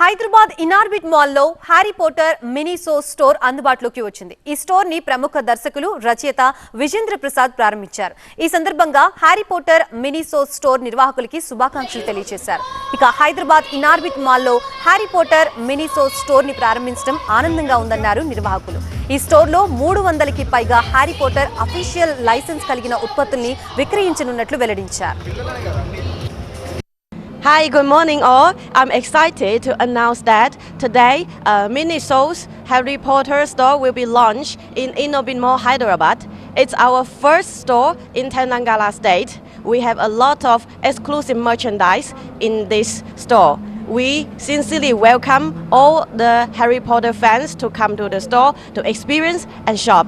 Hyderabad Inorbit మాల్లో Harry Potter Miniso store అందుబాటులోకి వచ్చింది. ఈ స్టోర్ని ప్రముఖ దర్శకులు రచయిత విజేంద్ర ప్రసాద్ ప్రారంభించారు. ఈ సందర్భంగా Harry Potter Miniso store నిర్వాహకులకి శుభాకాంక్షలు తెలియజేశారు. ఇక హైదరాబాద్ ఇనార్బిట్ మాల్లో హ్యారీ పోటర్ మినీ సో స్టోర్ని ప్రారంభించడం ఆనందంగా ఉందన్నారు నిర్వాహకులు. ఈ స్టోర్లో మూడు వందలకి పైగా హ్యారీ పోటర్ అఫీషియల్ లైసెన్స్ కలిగిన ఉత్పత్తుల్ని విక్రయించనున్నట్లు వెల్లడించారు. Hi, good morning all. I'm excited to announce that today uh, Mini Souls Harry Potter store will be launched in Inobin Mall, Hyderabad. It's our first store in Telangana state. We have a lot of exclusive merchandise in this store. We sincerely welcome all the Harry Potter fans to come to the store to experience and shop.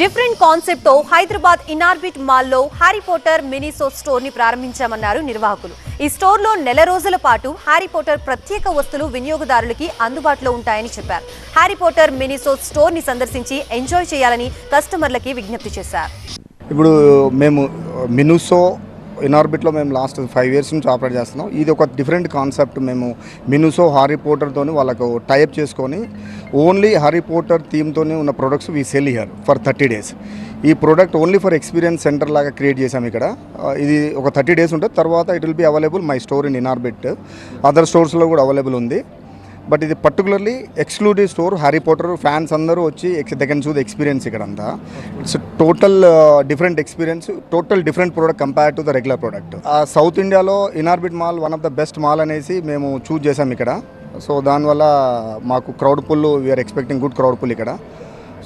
Different కాన్సెప్ట్తో Hyderabad Inorbit మాల్లో Harry Potter Miniso స్టోర్ని ప్రారంభించామన్నారు నిర్వాహకులు. ఈ స్టోర్లో నెల రోజుల పాటు హ్యారీ పోటర్ ప్రత్యేక వస్తువులు వినియోగదారులకి అందుబాటులో ఉంటాయని చెప్పారు. హ్యారీ పోటర్ మినీసో స్టోర్ని సందర్శించి ఎంజాయ్ చేయాలని కస్టమర్లకి విజ్ఞప్తి చేశారు. ఇప్పుడు మేము మినుసో ఇనార్బిట్లో మేము లాస్ట్ ఫైవ్ ఇయర్స్ నుంచి ఆపరేట్ చేస్తున్నాం. ఇది ఒక డిఫరెంట్ కాన్సెప్ట్. మేము మినుసో హారీ పోటర్తో వాళ్ళకు టైప్ చేసుకొని ఓన్లీ హారీ పోటర్ థీమ్తోనే ఉన్న products we sell here for thirty days. ఈ product only for experience centre లాగా క్రియేట్ చేసాం ఇక్కడ. ఇది ఒక థర్టీ డేస్ ఉంటుంది. తర్వాత it will be available my store in Inorbit. Other స్టోర్స్లో కూడా అవైలబుల్ ఉంది. బట్ ఇది particularly exclusive store. Harry Potter fans అందరూ వచ్చి దే కెన్ ఎక్స్పీరియన్స్ ఇక్కడ అంతా it's total different experience total different product compare to the regular product south ఇండియాలో Inorbit mall one of the best mall అనేసి మేము choose చేసాం ఇక్కడ. సో దానివల్ల మాకు crowd pull we are expecting good crowd pull ఇక్కడ.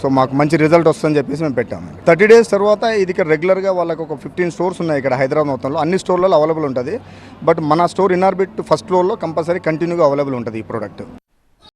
సో మాకు మంచి రిజల్ట్ వస్తుందని చెప్పేసి మేము పెట్టాము థర్టీ డేస్ తర్వాత ఇది ఇక్కడ రెగ్యులర్గా వాళ్ళకి ఒక ఫిఫ్టీన్ స్టోర్స్ ఉన్నాయి ఇక్కడ హైదరాబాద్ మొత్తంలో. అన్ని స్టోర్లలో అవైలబుల్ ఉంటుంది. బట్ మన స్టోర్ ఇనార్బిట్ ఫస్ట్ ఫ్లోర్లో కంపల్సరీ కంటిన్యూగా అవైలబుల్ ఉంటుంది ఈ ప్రోడక్ట్.